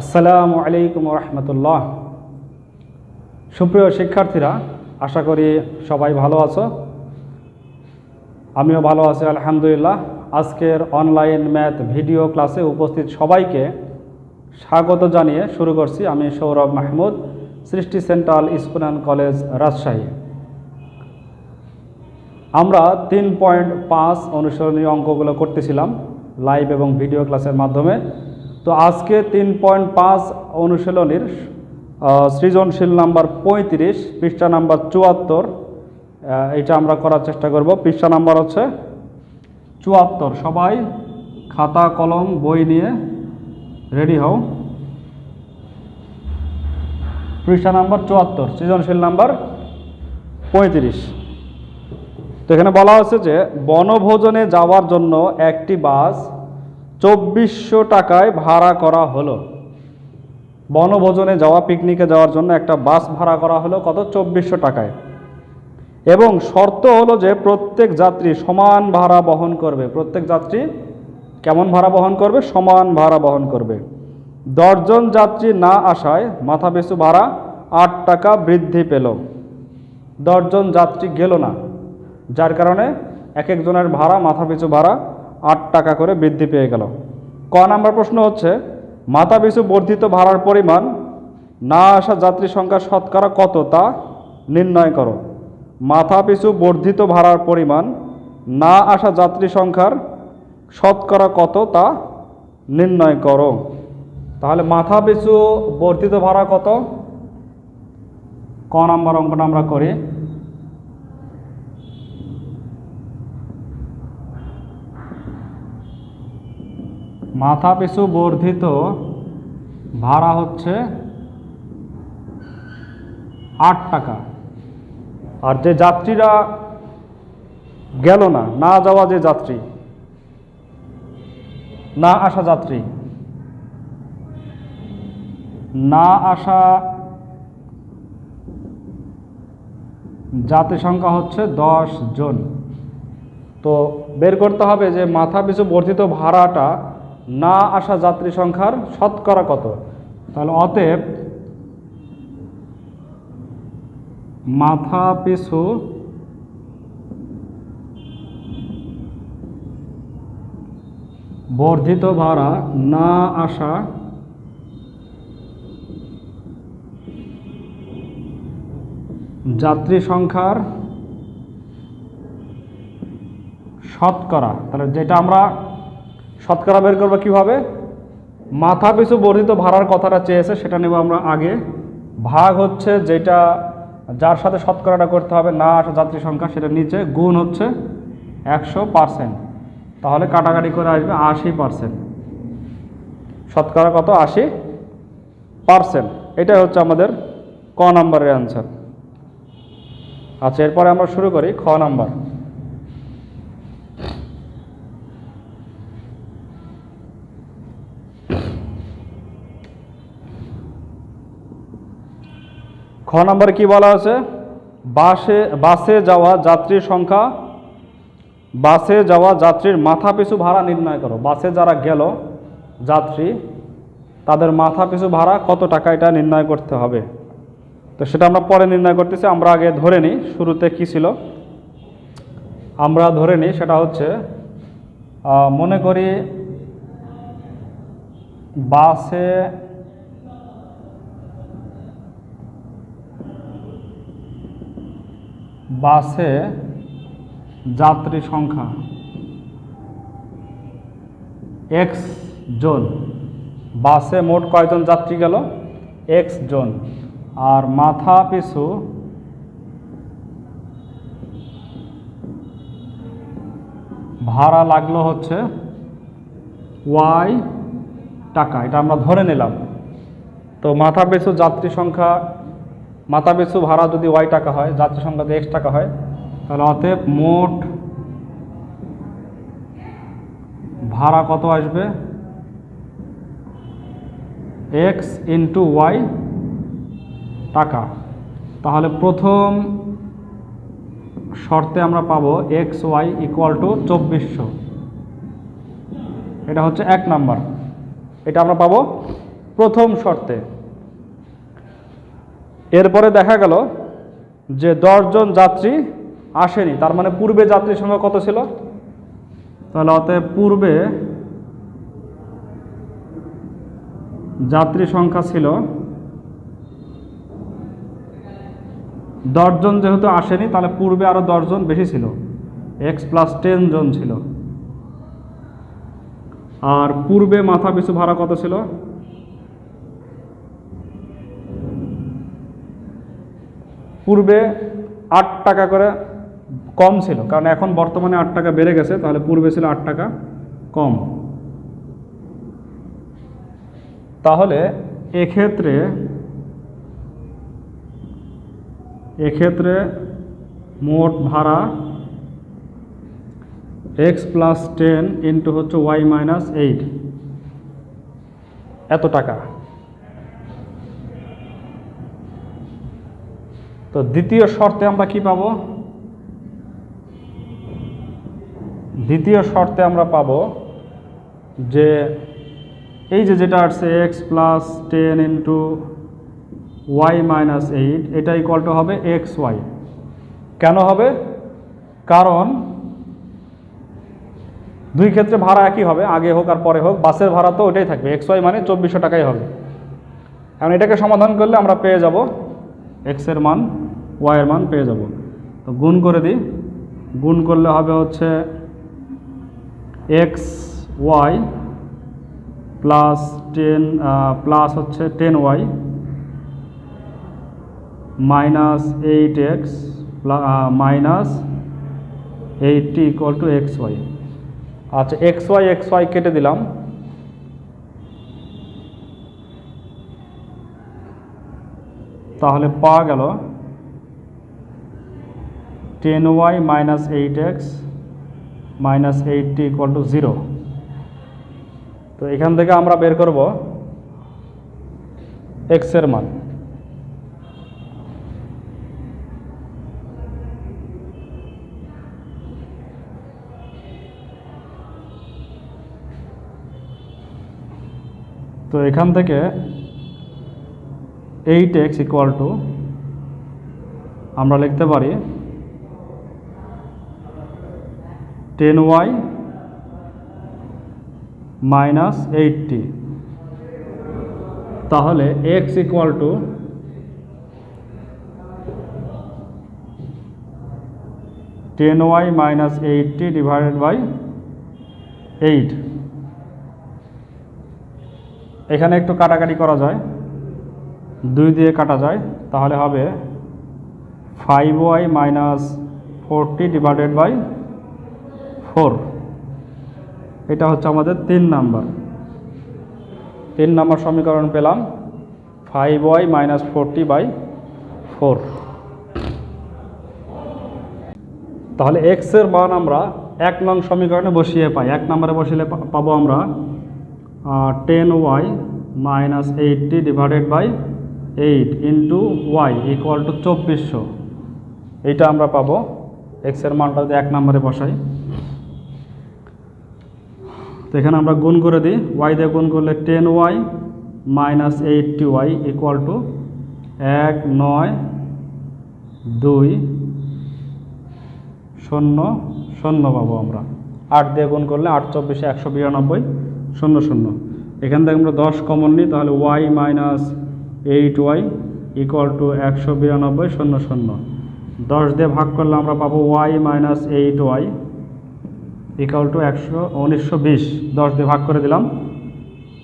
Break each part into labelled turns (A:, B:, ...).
A: আসসালামু আলাইকুম রহমতুল্লাহ। সুপ্রিয় শিক্ষার্থীরা, আশা করি সবাই ভালো আছো। আমিও ভালো আছি, আলহামদুলিল্লাহ। আজকের অনলাইন ম্যাথ ভিডিও ক্লাসে উপস্থিত সবাইকে স্বাগত জানিয়ে শুরু করছি আমি Sourav Mahmud, Srishti central school and college Rajshahi. আমরা তিন পয়েন্ট পাঁচ অনুসরণীয় অঙ্কগুলো করতেছিলাম লাইভ এবং ভিডিও ক্লাসের মাধ্যমে। তো আজকে তিন পয়েন্ট পাঁচ অনুশীলনীর সৃজনশীল নাম্বার পঁয়ত্রিশ, পৃষ্ঠা নাম্বার চুয়াত্তর এটা আমরা করার চেষ্টা করব। পৃষ্ঠা নাম্বার হচ্ছে চুয়াত্তর। সবাই খাতা, কলম, বই নিয়ে রেডি হও। পৃষ্ঠা নাম্বার চুয়াত্তর, সৃজনশীল নাম্বার পঁয়ত্রিশ। তো এখানে বলা হচ্ছে যে, বনভোজনে যাওয়ার জন্য একটি বাস চব্বিশশো টাকায় ভাড়া করা হলো। বনভোজনে যাওয়া পিকনিকে যাওয়ার জন্য একটা বাস ভাড়া করা হলো কত? চব্বিশশো টাকায়। এবং শর্ত হলো যে প্রত্যেক যাত্রী সমান ভাড়া বহন করবে। প্রত্যেক যাত্রী কেমন ভাড়া বহন করবে? সমান ভাড়া বহন করবে। দশজন যাত্রী না আসায় মাথাপিছু ভাড়া আট টাকা বৃদ্ধি পেল। দশজন যাত্রী গেল না। যার কারণে এক একজনের ভাড়া মাথাপিছু ভাড়া আট টাকা করে বৃদ্ধি পেয়ে গেল। ক নাম্বার প্রশ্ন হচ্ছে মাথাপিছু বর্ধিত ভাড়ার পরিমাণ না আসা যাত্রী সংখ্যা শতকরা কত তা নির্ণয় করো। মাথাপিছু বর্ধিত ভাড়ার পরিমাণ না আসা যাত্রী সংখ্যার শতকরা কত তা নির্ণয় করো। তাহলে মাথাপিছু বর্ধিত ভাড়া কত? ক নাম্বার অঙ্কটা আমরা করি। মাথা পিছু বর্ধিত ভাড়া হচ্ছে আট টাকা। আর যে যাত্রীরা গেল না না যাওয়া যে যাত্রী, না আসা যাত্রী, না আসা যাত্রী সংখ্যা হচ্ছে দশ জন। তো বের করতে হবে যে মাথা পিছু বর্ধিত ভাড়াটা না আসা যাত্রী সংখ্যার শতকরা কত? তাহলে অতএব মাথা পিছু বর্ধিত ভাড়া না আসা যাত্রী সংখ্যার শতকরা। তাহলে যেটা আমরা শতকরা বের করব কীভাবে? মাথা পিছু বর্ধিত ভাড়ার কথাটা চেয়েছে, সেটা নেব আমরা আগে। ভাগ হচ্ছে যেটা যার সাথে শতকরাটা করতে হবে, না আসা যাত্রী সংখ্যা, সেটা নিচে, গুণ হচ্ছে একশো পার্সেন্ট। তাহলে কাটাকাটি করে আসবে আশি পার্সেন্ট। শতকরা কত? আশি পার্সেন্ট। এটাই হচ্ছে আমাদের ক নাম্বারের অ্যান্সার আচ্ছা এরপরে আমরা শুরু করি খ নাম্বার। খ নম্বরে কি বলা আছে বাসে বাসে যাওয়া যাত্রীর সংখ্যা, বাসে যাওয়া যাত্রীর মাথা পিছু ভাড়া নির্ণয় করো। বাসে যারা গেল, যাত্রী, তাদের মাথা পিছু ভাড়া কত টাকা এটা নির্ণয় করতে হবে। তো সেটা আমরা পরে নির্ণয় করতেছি, আমরা আগে ধরে নিই শুরুতে কি ছিল। আমরা ধরে নিই, সেটা হচ্ছে মনে করি বাসে বাসে যাত্রী সংখ্যা এক্স জন। বাসে মোট কয়জন যাত্রী গেল? এক্স জন। আর মাথা পিছু ভাড়া লাগল হচ্ছে ওয়াই টাকা। এটা আমরা ধরে নিলাম। তো মাথা পিছু যাত্রী সংখ্যা মাথা পিছু ভাড়া যদি ওয়াই টাকা হয় যাত্রী সংখ্যা যদি এক্স টাকা হয়, তাহলে অতএব মোট ভাড়া কত আসবে? এক্স ইন্টু ওয়াই টাকা। তাহলে প্রথম শর্তে আমরা পাবো এক্স ওয়াই ইকুয়াল টু চব্বিশশো। এটা হচ্ছে এক নাম্বার। এটা আমরা পাবো প্রথম শর্তে। এরপরে দেখা গেল যে দশজন যাত্রী আসেনি। তার মানে পূর্বে যাত্রীর সংখ্যা কত ছিল? তাহলে অতএব পূর্বে যাত্রী সংখ্যা ছিল দশজন যেহেতু আসেনি, তাহলে পূর্বে আরও দশজন বেশি ছিল। এক্স প্লাস টেন জন ছিল। আর পূর্বে মাথা পিছু ভাড়া কত ছিল? পূর্বে আট টাকা করে কম ছিল। কারণ এখন বর্তমানে আট টাকা বেড়ে গেছে, তাহলে পূর্বে ছিল আট টাকা কম। তাহলে এক্ষেত্রে এক্ষেত্রে মোট ভাড়া এক্স প্লাস টেন ইন্টু হচ্ছে ওয়াই মাইনাস এইট এত টাকা। তো দ্বিতীয় শর্তে আমরা কি পাব? দ্বিতীয় শর্তে আমরা পাব যে এই যে যেটা আসছে X plus ten into Y minus eight এটা ইকুয়াল টু হবে এক্স ওয়াই কেন হবে? কারণ দুই ক্ষেত্রে ভাড়া একই হবে, আগে হোক আর পরে হোক, বাসের ভাড়া তো ওটাই থাকবে এক্স ওয়াই মানে চব্বিশশো টাকাই হবে। এখন এটাকে সমাধান করলে আমরা পেয়ে যাব এক্সের মান ওয়াইয়ের মান পেয়ে যাব। তো গুণ করে দিই। গুণ করলে হবে হচ্ছে X Y plus ten plus হচ্ছে ten Y minus eight X minus eighty equal to X Y আচ্ছা এক্স ওয়াই এক্স ওয়াই কেটে দিলাম। তাহলে পাওয়া গেল ten Y minus eight X minus eighty equal to zero তো এখান থেকে আমরা বের করব এক্সের মান। তো এখান থেকে এইট এক্স ইকুয়াল টু আমরা লিখতে পারি টেন ওয়াই মাইনাস এইটটি। তাহলে X equal to ten Y minus eighty divided by eight এখানে একটু কাটাকাটি করা যায়। দুই দিয়ে কাটা যায়, তাহলে হবে five Y minus forty divided by four এটা হচ্ছে আমাদের তিন নাম্বার। তিন নাম্বার সমীকরণ পেলাম five Y minus forty by four তাহলে এক্সের মান আমরা এক নং সমীকরণে বসিয়ে পাই। এক নম্বরে বসিলে পাবো আমরা ten Y minus eighty divided by eight into Y equal to চব্বিশশো। এইটা আমরা পাবো। এক্সের মানটা যদি এক নম্বরে বসাই। এখানে আমরা গুণ করে দিই। ওয়াই দিয়ে গুণ করলে ten Y minus eighty Y equal to এক, নয়, দুই, শূন্য শূন্য পাবো আমরা। আট দিয়ে গুণ করলে আট, চব্বিশে একশো বিরানব্বই, শূন্য শূন্য। এখান থেকে আমরা দশ কমন নিই, তাহলে Y minus eight Y equal to একশো বিরানব্বই, শূন্য শূন্য। দশ দিয়ে ভাগ করলে আমরা পাবো Y minus eight Y equal to একশো উনিশশো বিশ, দশ দিয়ে ভাগ করে দিলাম।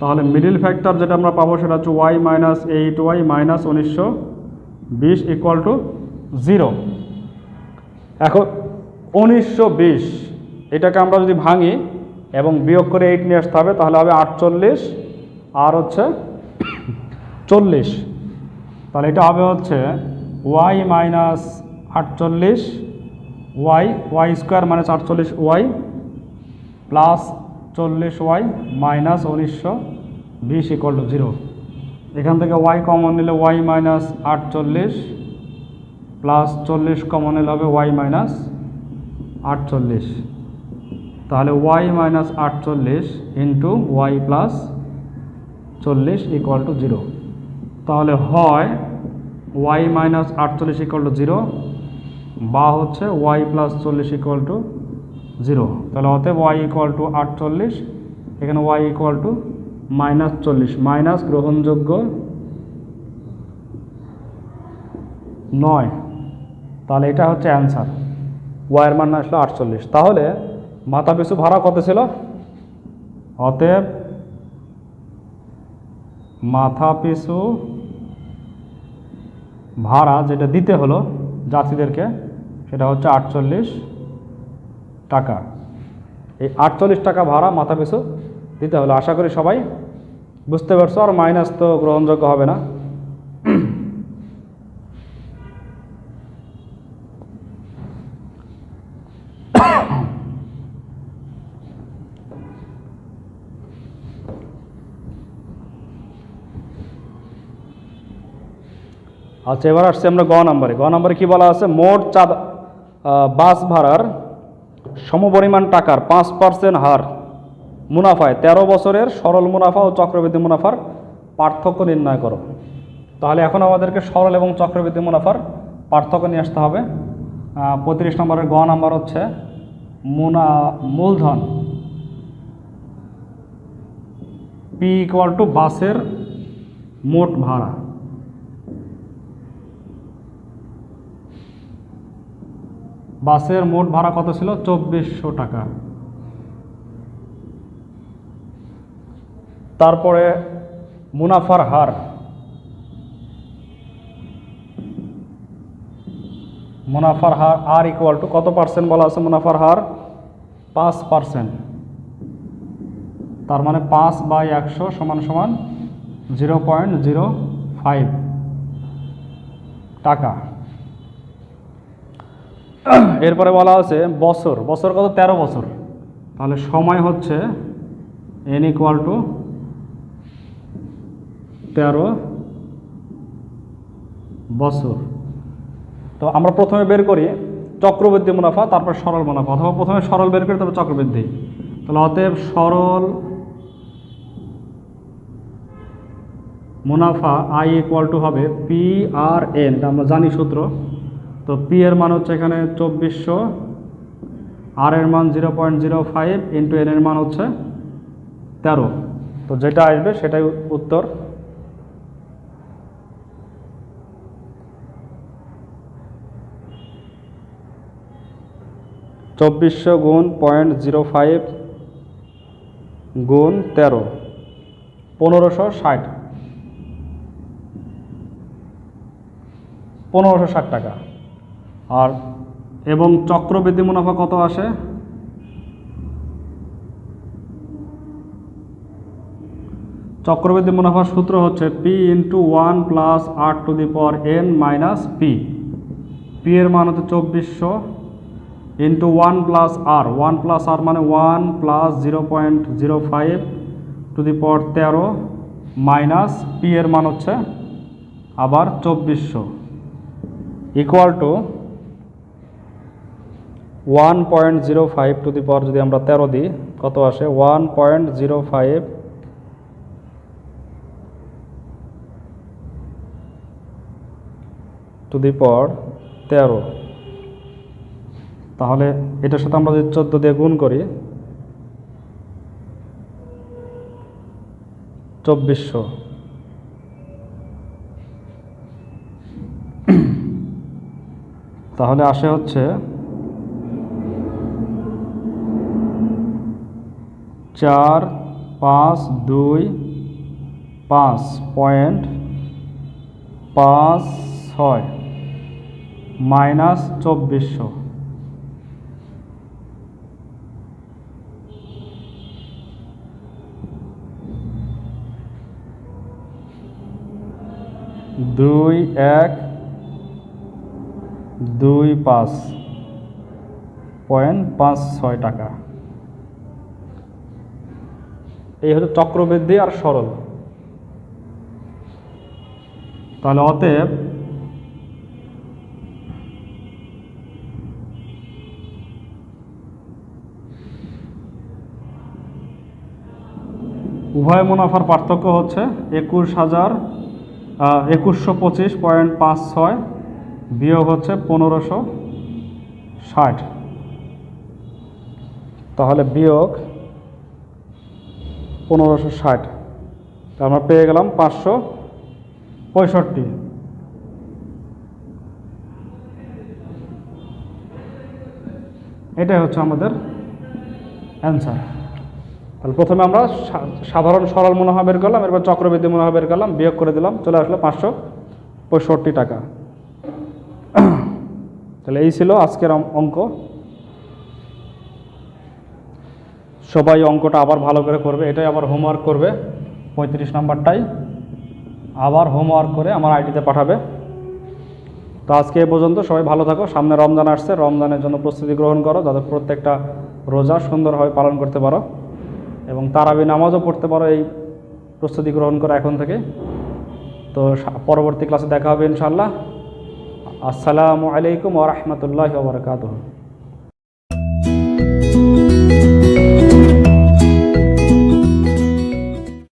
A: তাহলে মিডিল ফ্যাক্টর যেটা আমরা পাবো সেটা হচ্ছে Y minus eight Y minus উনিশশো বিশ ইকুয়াল টু জিরো এখন উনিশশো বিশ, এটাকে আমরা যদি ভাঙি এবং বিয়োগ করে এইট নিয়ে আসতে হবে, তাহলে হবে আটচল্লিশ, আর হচ্ছে চল্লিশ। তাহলে এটা হবে হচ্ছে ওয়াই মাইনাস আটচল্লিশ ওয়াই ওয়াই স্কোয়ার মাইনাস আটচল্লিশ ওয়াই প্লাস চল্লিশ ওয়াই মাইনাস উনিশশো বিশ ইকুয়াল টু জিরো এখান থেকে ওয়াই কমন নিলে ওয়াই মাইনাস আটচল্লিশ প্লাস চল্লিশ কমন নিলে হবে ওয়াই মাইনাস আটচল্লিশ। তাহলে ওয়াই মাইনাস আটচল্লিশ ইন্টু ওয়াই প্লাস চল্লিশ ইকুয়াল টু জিরো তাহলে হয় ওয়াই মাইনাস আটচল্লিশ ইকুয়াল টু জিরো বা হচ্ছে ওয়াই প্লাস চল্লিশ ইকুয়াল টু জিরো। তাহলে অতএব ওয়াই ইকুয়াল টু আটচল্লিশ, এখানে ওয়াই ইকুয়াল টু মাইনাস চল্লিশ। মাইনাস গ্রহণযোগ্য নয়। তাহলে এটা হচ্ছে অ্যান্সার ওয়াইয়ের মান আসলো আটচল্লিশ। তাহলে মাথা পিছু ভাড়া কত ছিল? অতএব মাথা পিছু ভাড়া যেটা দিতে হলো যাত্রীদেরকে, সেটা হচ্ছে আটচল্লিশ। টাকা। এই আটচল্লিশ টাকা ভাড়া মাথা পিছু দিতে হলো। আশা করি সবাই বুঝতে পারছ, আর মাইনাস তো গ্রহণযোগ্য হবে না। আচ্ছা এবার আসছে আমরা গ নম্বরে। গ নম্বরে কি বলা আছে? মোট চাঁদ বাস ভাড়ার সমপরিমাণ টাকার পাঁচ পার্সেন্ট হার মুনাফায় তেরো বছরের সরল মুনাফা ও চক্রবৃদ্ধি মুনাফার পার্থক্য নির্ণয় করো। তাহলে এখন আমাদেরকে সরল এবং চক্রবৃদ্ধি মুনাফার পার্থক্য নিয়ে আসতে হবে। পঁয়ত্রিশ নম্বরের গ নাম্বার হচ্ছে মুনা, মূলধন পি ইকুয়াল টু বাসের মোট ভাড়া। বাসের মোট ভাড়া কত ছিল? চব্বিশশো টাকা। তারপরে মুনাফার হার। মুনাফার হার, আর ইকুয়াল টু কত পার্সেন্ট বলা আছে মুনাফার হার? পাঁচ পার্সেন্ট তার মানে পাঁচ বাই একশো সমান সমান জিরো পয়েন্ট জিরো ফাইভ টাকা। এরপরে বলা আছে বছর। বছর কত? তেরো বছর। তাহলে সময় হচ্ছে এন ইকুয়াল টু তেরো বছর। তো আমরা প্রথমে বের করি চক্রবৃদ্ধি মুনাফা, তারপর সরল মুনাফা। অথবা প্রথমে সরল বের করি, তারপর চক্রবৃদ্ধি। তাহলে অতএব সরল মুনাফা আই ইকুয়াল টু হবে পি আর এন আমরা জানি সূত্র। তো পি এর মান হচ্ছে এখানে চব্বিশশো আর এর মান zero point zero five into N এর মান হচ্ছে তেরো। তো যেটা আসবে সেটাই উত্তর। চব্বিশশো গুণ পয়েন্ট জিরো ফাইভ গুণ তেরো, পনেরোশো ষাট। পনেরোশো ষাট টাকা। আর, এবং চক্রবৃদ্ধি মুনাফা কত আসে? চক্রবৃদ্ধি মুনাফার সূত্র হচ্ছে P into one plus R to the power N minus P P এর মান হচ্ছে চব্বিশশো into one plus R one plus R মানে one plus zero point zero five to the power তেরো মাইনাস পি এর মান হচ্ছে আবার চব্বিশশো। Equal to one point zero five to the power যদি আমরা তেরো দিই, কত আসে? One point zero five to the power তেরো। তাহলে এটার সাথে আমরা যদি চোদ্দ দিয়ে গুণ করি, চব্বিশশো। তাহলে আসে হচ্ছে চার, পাঁচ, দুই, পাঁচ, পয়েন্ট পাঁচ, ছয়, মাইনাস চব্বিশশো। দুই, এক, দুই, পাঁচ, পয়েন্ট পাঁচ, ছয় টাকা। এই হচ্ছে চক্রবৃদ্ধি আর সরল। তাহলে অতএব উভয় মুনাফার পার্থক্য হচ্ছে একুশ হাজার একুশশো পঁচিশ পয়েন্ট পাঁচ ছয়, বিয়োগ হচ্ছে পনেরোশো ষাট। তাহলে বিয়োগ পনেরোশো ষাট। তা আমরা পেয়ে গেলাম পাঁচশো পঁয়ষট্টি। এটাই হচ্ছে আমাদের অ্যান্সার। তাহলে প্রথমে আমরা সাধারণ সরল মুনাফা বের করলাম, এরপর চক্রবৃদ্ধি মুনাফা বের করলাম, বিয়োগ করে দিলাম, চলে আসলো পাঁচশো পঁয়ষট্টি টাকা। তাহলে এই ছিল আজকের অঙ্ক- সবাই অঙ্কটা আবার ভালো করে করবে। এটাই আবার হোমওয়ার্ক করবে। পঁয়ত্রিশ নাম্বারটাই। আবার হোমওয়ার্ক করে আমার আইডিতে পাঠাবে। তো আজকে এ পর্যন্ত সবাই ভালো থাকো। সামনে রমজান আসছে। রমজানের জন্য প্রস্তুতি গ্রহণ করো যাতে প্রত্যেকটা রোজা সুন্দরভাবে পালন করতে পারো এবং তারাবি নামাজও পড়তে পারো এই প্রস্তুতি গ্রহণ করো এখন থেকে। তো পরবর্তী ক্লাসে দেখা হবে ইনশাল্লাহ আসসালামু আলাইকুম ওরহমতুল্লাহ বরকাতহ।